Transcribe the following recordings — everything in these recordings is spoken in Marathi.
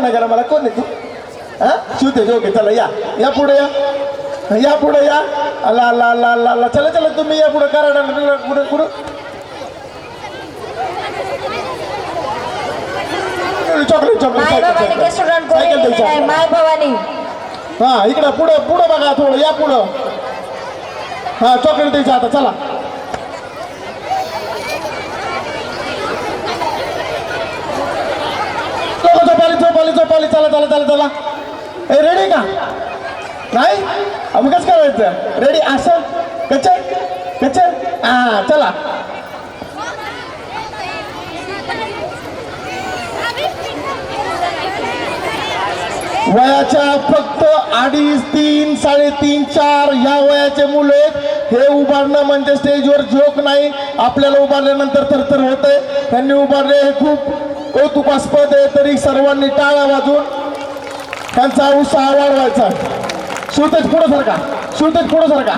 ना करा मला? कोण आहे तू? हा? शिवते ओके चला या. या पुढे या. या पुढे या. अला अला अला अला अला चला चला तुम्ही या पुढे करा पुढे पुढे. चॉकलेट चॉकलेट सायकल माय भवानी. हा इकडं पुढं पुढं बघा थोडं या पुढं. हा चॉकलेट द्यायचं आता चला. झोपाली झोपाली चला चला चला चला. ए रेडी का? नाही? अहो, मग कसं करायचं? रेडी असं? कच्चे कच्चे हा चला. वयाच्या फक्त अडीच तीन साडेतीन चार या वयाचे मुलं आहेत. हे उभारणं म्हणजे स्टेजवर जोक नाही. आपल्याला उभारल्यानंतर थरथर होतंय. त्यांनी उभारले हे खूप कौतुकास्पद आहे तरी सर्वांनी टाळ्या वाजून त्यांचा उत्साह वाढवायचा शिवतेज पुढं सरका शिवतेज पुढं सरका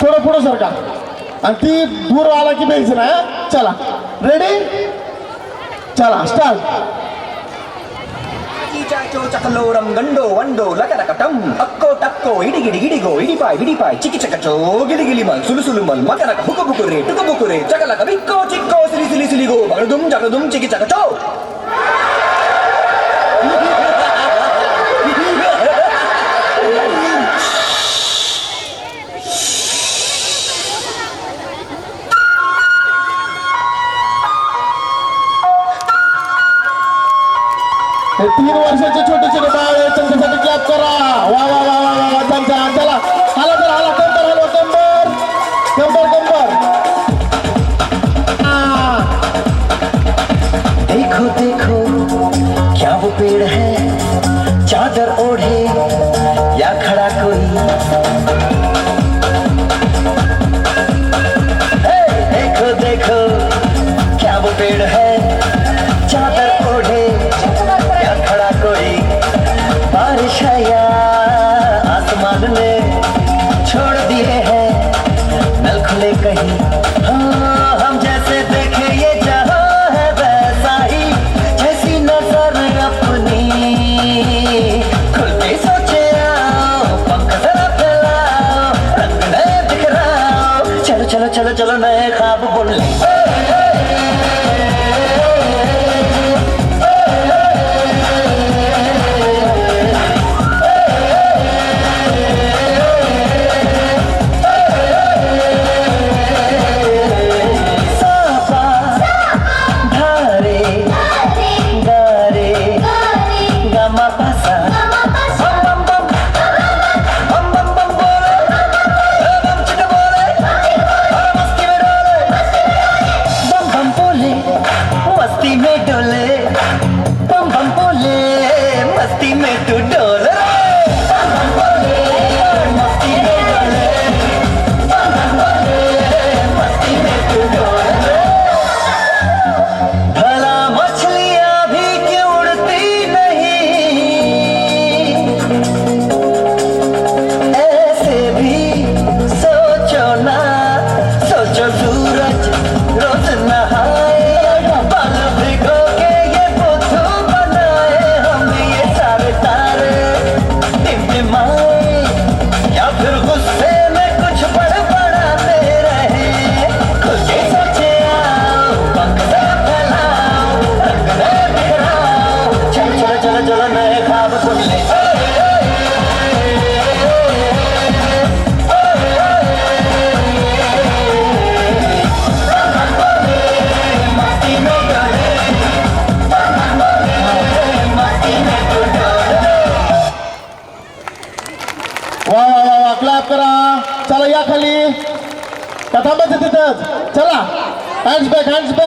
थोडं पुढं सरका आणि ती दूर आला की द्यायचं ना हं? चला रेडी चला स्टार्ट చాచో చకలోరం గండో వండో లకరకటం అక్కో టక్కో ఇడిగిడి ఇడిగో ఇడిపాయ్ ఇడిపాయ్ చికి చకచో గిలిగిలి మల్ సులుసులు మల్ మకరక హుక బుకురే టుక బుకురే చకలక బిక్కో చిక్కో 그리고 마르동 자르동 찌기 자가죠 뒤로 와서 철도 치러 마을 정사사들 껴라. 와와 देखो देखो क्या वो पेड़ है? चादर ओढ़े चलो चलो चलो चलो नए ख्वाब बुन ले मस्ती में तू डोले वा वा वा वा. क्लॅप करा. चला या खाली. का थांबायचं तिथंच? चला. Hands back hands back